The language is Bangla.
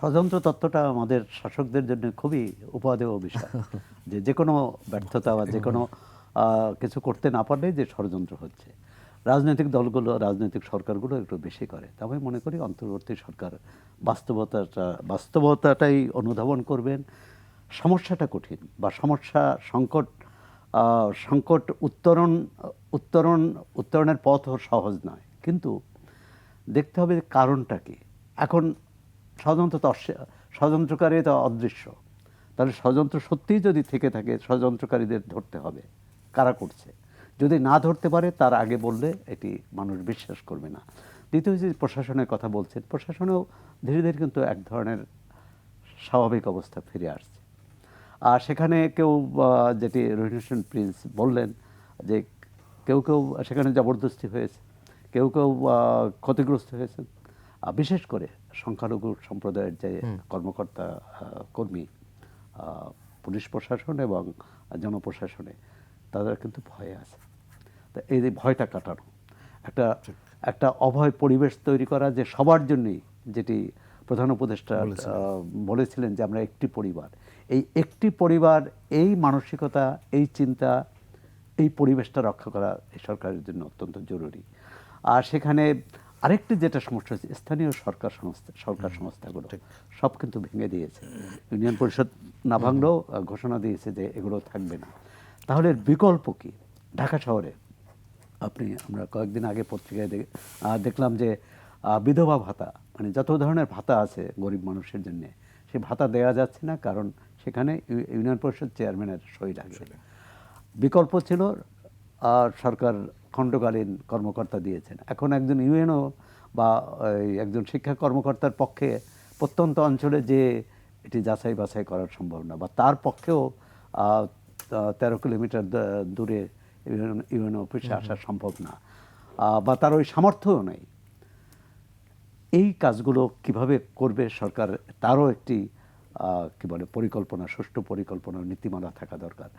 স্বতন্ত্র তত্ত্বটা আমাদের শাসকদের জন্য খুবই উপাদেয় বিষয়। যে যে কোনো ব্যর্থতা বা যে কোনো কিছু করতে না পারলেই যে ষড়যন্ত্র হচ্ছে। রাজনৈতিক দলগুলো, রাজনৈতিক সরকারগুলো একটু বেশি করে। তা আমি মনে করি অন্তর্বর্তী সরকার বাস্তবতাটা, বাস্তবতাটাই অনুধাবন করবেন। সমস্যাটা কঠিন বা সমস্যা, সংকট সংকট উত্তরণ উত্তরণ, উত্তরণের পথও সহজ নয়। কিন্তু দেখতে হবে কারণটা কি। এখন ষড়যন্ত্র তো ষড়যন্ত্রকারী তো অদৃশ্য। তাহলে ষড়যন্ত্র সত্যিই যদি থেকে থাকে, ষড়যন্ত্রকারীদের ধরতে হবে। কারা করছে? যদি না ধরতে পারে, তার আগে বললে এটি মানুষ বিশ্বাস করবে না। দ্বিতীয় যে প্রশাসনের কথা বলছেন, প্রশাসনেও ধীরে ধীরে কিন্তু এক ধরনের স্বাভাবিক অবস্থা ফিরে আসছে। আর সেখানে কেউ যেটি রোহিণ হোসেন প্রিন্স বললেন যে, কেউ কেউ সেখানে জবরদস্তি হয়েছে, কেউ কেউ ক্ষতিগ্রস্ত হয়েছেন। বিশেষ করে সংখ্যালঘু সম্প্রদায়ের যে কর্মকর্তা কর্মী পুলিশ প্রশাসন এবং জনপ্রশাসনে তাদের কিন্তু ভয়ে আছে। তা এই যে ভয়টা কাটানো একটা একটা অভয় পরিবেশ তৈরি করা যে সবার জন্যই যেটি প্রধান উপদেষ্টা বলেছিলেন যে আমরা একটি পরিবার এই একটি পরিবার এই মানসিকতা এই চিন্তা এই পরিবেশটা রক্ষা করা এই সরকারের জন্য অত্যন্ত জরুরি। আর সেখানে আরেকটি যেটা সমস্যা হচ্ছে স্থানীয় সরকার সংস্থা সরকার সংস্থাগুলো সব কিন্তু ভেঙে দিয়েছে। ইউনিয়ন পরিষদ না ভাঙলেও ঘোষণা দিয়েছে যে এগুলো থাকবে না। তাহলে বিকল্প কি? ঢাকা শহরে। আপনি আমরা কয়েকদিন আগে পত্রিকায় দেখলাম যে বিধবা ভাতা মানে যত ধরনের ভাতা আছে গরিব মানুষের জন্য সে ভাতা দেওয়া যাচ্ছে না কারণ সেখানে ইউনিয়ন পরিষদ চেয়ারম্যানের সই লাগবে বিকল্প ছিল আর সরকার খণ্ডকালীন কর্মকর্তা দিয়েছেন। এখন একজন ইউএনও বা একজন শিক্ষা কর্মকর্তার পক্ষে প্রত্যন্ত অঞ্চলে যে এটি যাচাই বাছাই করার সম্ভব না বা তার পক্ষেও তেরো কিলোমিটার দূরে ইউএন অফিসে আসা সম্ভব না। বা তার ওই সামর্থ্যও নেই। এই কাজগুলো কীভাবে করবে সরকার তারও একটি কি বলে পরিকল্পনা সুষ্ঠু পরিকল্পনা নীতিমালা থাকা দরকার।